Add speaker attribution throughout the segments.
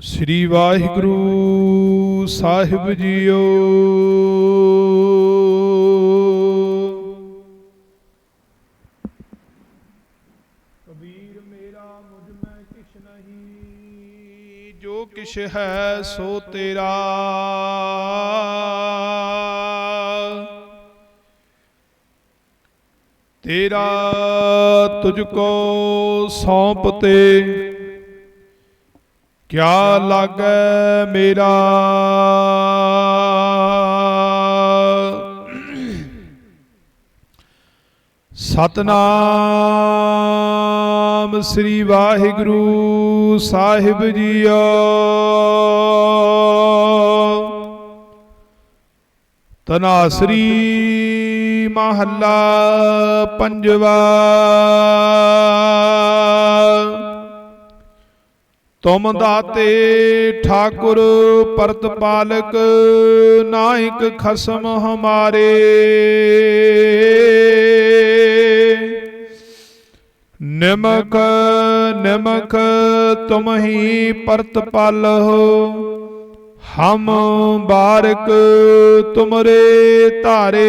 Speaker 1: ਸ੍ਰੀ ਵਾਹਿਗੁਰੂ ਸਾਹਿਬ ਜੀਓ। ਕਬੀਰ ਮੇਰਾ ਮੁਝ ਮੈਂ ਕਿਛ ਨਹੀਂ, ਜੋ ਕਿਛ ਹੈ ਸੋ ਤੇਰਾ। ਤੇਰਾ ਤੁਝ ਕੋ ਸੌਂਪ ਤੇ ਕਿਆ ਲਾਗੈ ਮੇਰਾ? ਸਤਨਾਮ ਸ੍ਰੀ ਵਾਹਿਗੁਰੂ ਸਾਹਿਬ ਜੀਓ। ਤਨਾਸਰੀ ਮਹੱਲਾ ਪੰਜਵਾ। ਤੁਮ ਦਾਤੇ ਠਾਕੁਰ ਪਰਤਪਾਲਕ ਨਾਇਕ ਖਸਮ ਹਮਾਰੇ। ਨਿਮਕ ਨਿਮਕ ਤੁਮ ਹੀ ਪਰਤਪਾਲਹੁ ਹਮ ਬਾਰਕ ਤੁਮਰੇ ਧਾਰੇ।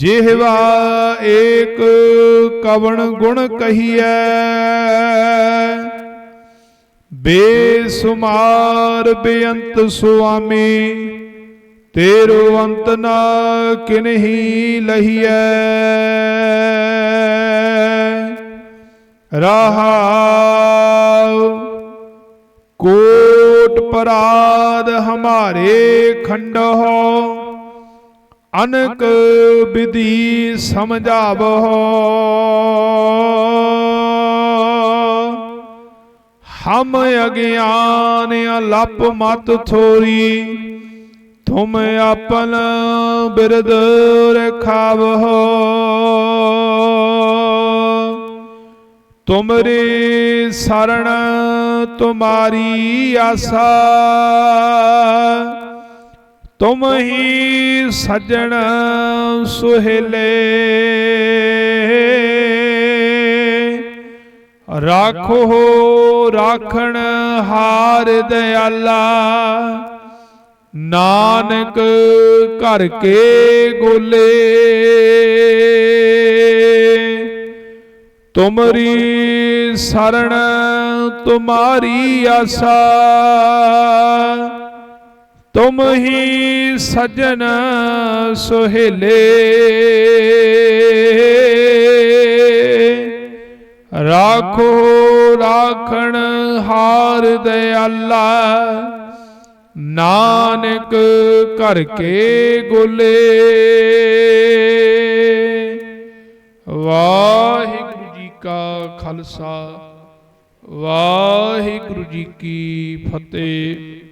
Speaker 1: ਜਿਹਵਾ ਏਕ ਕਵਣ ਗੁਣ ਕਹੀਐ। ਬੇਸੁਮਾਰ ਬੇਅੰਤ ਸੁਆਮੀ, ਤੇਰੋ ਅੰਤ ਨਾ ਕਿਨਹੀ ਲਹੀਐ। ਰਹਾਉ, ਕੋਟ ਪਰਾਧ ਹਮਾਰੇ ਖੰਡ ਹੋ ਅਨਕ ਵਿਧੀ ਸਮਝਾਵੋ। ਹਮ ਅਗਿਆਨ ਅਲਪ ਮਤ ਥੋਰੀ, ਤੁਮ ਆਪਨ ਬਿਰਦ ਰਖਾਵੋ। ਤੁਮਰੀ ਸਰਣ ਤੁਮਾਰੀ ਆਸਾ ਤੁਮ ਹੀ ਸਜਣ ਸੁਹੇਲੇ। ਰਾਖੋ ਰਾਖਣ ਹਾਰ ਦਿਆਲਾ। ਨਾਨਕ ਘਰ ਕੇ ਗੋਲੇ। ਤੁਮਰੀ ਸਰਣ ਤੁਮਾਰੀ ਆਸਾ। ਤੁਮ ਹੀ ਸਜਣ ਸੁਹੇਲੇ। ਰਾਖੋ, ਰਾਖਣ ਹਾਰ ਦਿਆਲਾ ਨਾਨਕ ਘਰ ਕੇ ਗੋਲੇ। ਵਾਹਿਗੁਰੂ ਜੀ ਕਾ ਖਾਲਸਾ, ਵਾਹਿਗੁਰੂ ਜੀ ਕੀ ਫਤਿਹ।